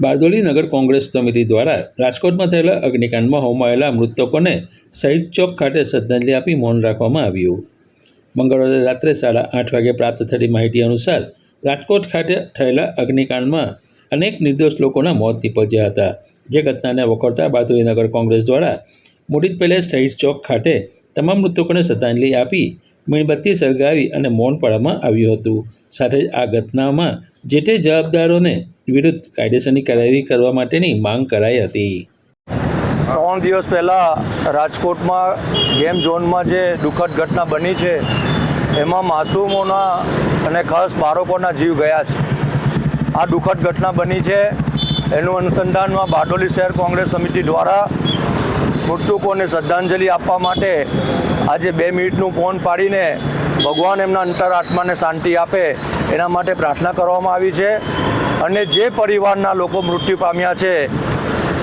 બારડોલી નગર કોંગ્રેસ સમિતિ દ્વારા રાજકોટમાં થયેલા અગ્નિકાંડમાં હોમાયેલા મૃતકોને શહીદ ચોક ખાતે શ્રદ્ધાંજલિ આપી મૌન રાખવામાં આવ્યું. મંગળવારે રાત્રે સાડા આઠ વાગે પ્રાપ્ત થતી માહિતી અનુસાર રાજકોટ ખાતે થયેલા અગ્નિકાંડમાં અનેક નિર્દોષ લોકોના મોત નીપજ્યા હતા. જે ઘટનાને વખોડતા બારડોલી નગર કોંગ્રેસ દ્વારા મોડી પેલેસ શહીદ ચોક ખાતે તમામ મૃતકોને શ્રદ્ધાંજલિ આપી મીણબત્તી સળગાવી અને મૌન પાડવામાં આવ્યું હતું. સાથે જ આ ઘટનામાં જે તે જવાબદારોને વિરુદ્ધ કાયદેસરની કાર્યવાહી કરવા માટેની માંગ કરાઈ હતી. ત્રણ દિવસ પહેલાં રાજકોટમાં ગેમ ઝોનમાં જે દુઃખદ ઘટના બની છે, એમાં માસૂમોના અને ખાસ બાળકોના જીવ ગયા છે. આ દુઃખદ ઘટના બની છે, એનું અનુસંધાનમાં બારડોલી શહેર કોંગ્રેસ સમિતિ દ્વારા મૃતકોને શ્રદ્ધાંજલિ આપવા માટે આજે બે મિનિટનું ફોન પાડીને ભગવાન એમના અંતર આત્માને શાંતિ આપે એના માટે પ્રાર્થના કરવામાં આવી છે. અને જે પરિવારના લોકો મૃત્યુ પામ્યા છે,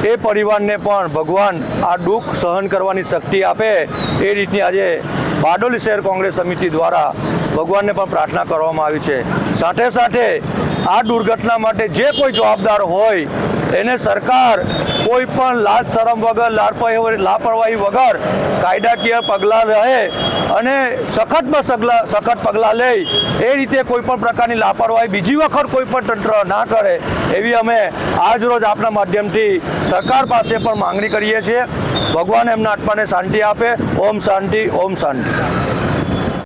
એ પરિવારને પણ ભગવાન આ દુઃખ સહન કરવાની શક્તિ આપે, એ રીતની આજે બારડોલી શહેર કોંગ્રેસ સમિતિ દ્વારા ભગવાનને પણ પ્રાર્થના કરવામાં આવી છે. સાથે સાથે આ દુર્ઘટના માટે જે કોઈ જવાબદાર હોય, એને સરકાર કોઈ પણ લાજ શરમ વગર લાપરવાહી વગર કાયદાકીય પગલાં રહે અને સખતમાં સગલા સખત પગલાં લે, એ રીતે કોઈ પણ પ્રકારની લાપરવાહી બીજી વખત કોઈ પણ તંત્ર ના કરે, એવી અમે આજ રોજ આપના માધ્યમથી સરકાર પાસે પણ માંગણી કરીએ છીએ. ભગવાન એમના આત્માને શાંતિ આપે. ઓમ શાંતિ ઓમ શાંતિ.